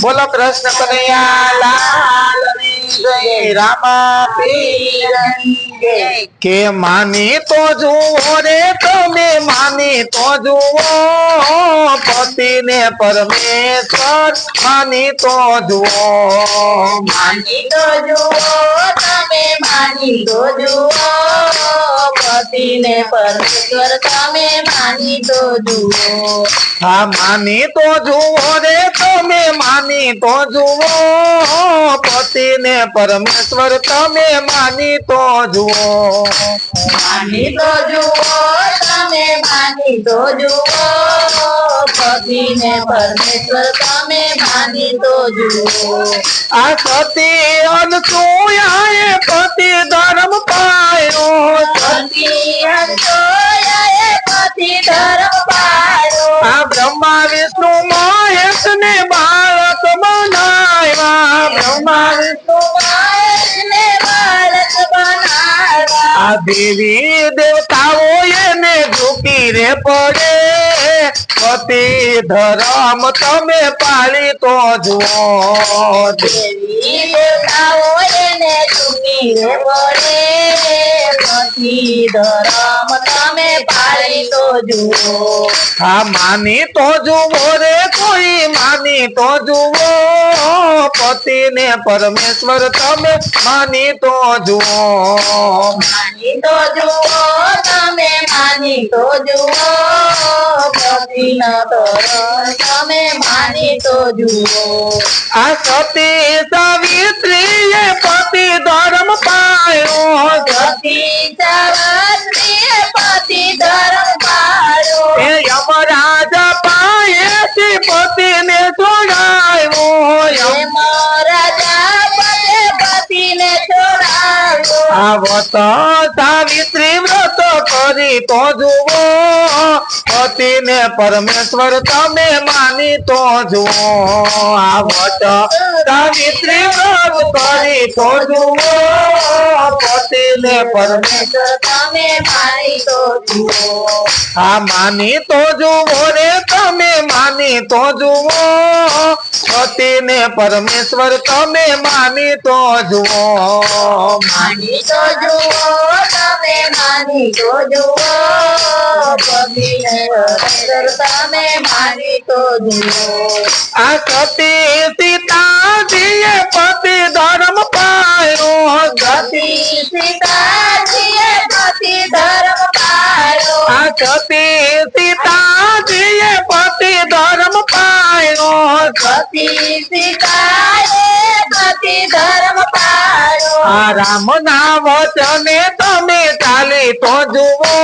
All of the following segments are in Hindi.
બોલો કૃષ્ણ કનૈયા લાલ રામા પીરની. કે માની તો જુઓ રે તમે માની તો જુઓ પતિ ને પરમેશ્વર માની તો જુઓ માની તો જુઓ તમે માની તો જુઓ પતિને પરમેશ્વર તમે માની તો જુઓ હા માની તો જુઓ રે તમે માની તો જુઓ પતિ ને પરમેશ્વર તમે માની તો જુઓ માની તો જુઓ તમે માની તો જુઓ પતિને પરમેશ્વર તમે માની તો જુઓ આ સતી અનસૂયાએ પતિ ધર્મ પાયો પતિ અંતોયે પતિ ધર્મ પાયો આ બ્રહ્મા વિષ્ણુ મહેશ देवी देवताओं ने झुकी रे पड़े। पति धर्म तमे पाली तो जुओ। देवी देवताओं ने झुकी रे पड़े। पति धर्म तो जुओ हाँ मानी तो जुओ रे कोई मानी तो जुओ पति ने परमेश्वर मानी तो जुओ मानी तो तमे मानी तो जुओ पति तो तमे मानी तो आ सती सावित्री આવત સાવિત્રી વ્રત કરી તો જુઓ પતિને પરમેશ્વર તમે માની તો જુઓ આવત સાવિત્રી વ્રત કરી તો જુઓ પતિને પરમેશ્વર તમે મારી તો જુઓ આ માની તો જુઓ રે તમે માની તો જુઓ પતિને પરમેશ્વર તમે માની તો જુઓ માની તો જુઓ તમે માની તો જુઓ પતિને પરમેશ્વર તમે મારી તો જુઓ આ સતી સીતાજીએ પતિ ધર્મ પાયો પતિ સીતાજીએ પતિ ધર્મ પાળ્યો આ સતી પતિ સીતાએ પતિ ધર્મ પાળ્યો આ રામ ના વચને તમે ચાલી તો જુઓ.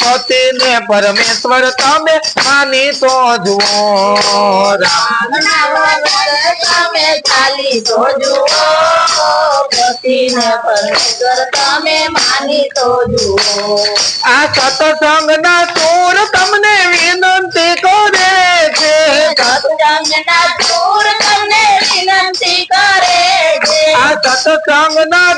પતિને પરમેશ્વર તમે માની તો જુઓ. રામ તમે ચાલી તો જુઓ તમે માની તો જુઓ આ સતસંગ ના સુર તમને વિનંતી કરે છે. સત્સંગના ચૂર તમને વિનંતી કરે છે. આ સત્સંગ ના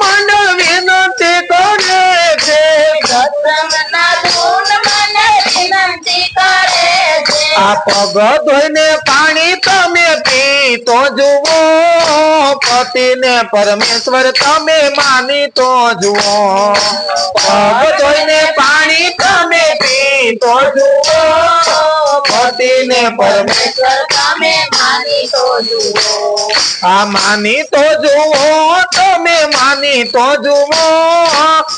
મંડળ વિનંતી કરે છે. સત્સંગના ધૂન મને વિનંતી કરે છે. આ પગ ધોઈને પાણી તમે પી તો જુઓ. પતિને પરમેશ્વર તમે માની તો જુઓ. પગ ધોઈને પાણી તમે પી તો જુઓ. પતિને પરમેશ્વર પરમેશ્વર તમે માની તો જુઓ આ માની તો જુઓ તમે માની તો જુઓ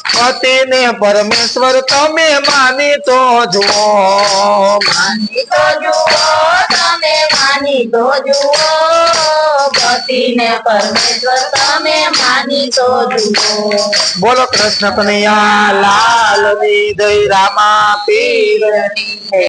પતિને પરમેશ્વર તમે માની તો જુઓ માની તો જુઓ તમે માની તો જુઓ પતિને પરમેશ્વર તમે માની તો જુઓ બોલો કૃષ્ણ કનૈયા લાલ ની જય રામા પીરની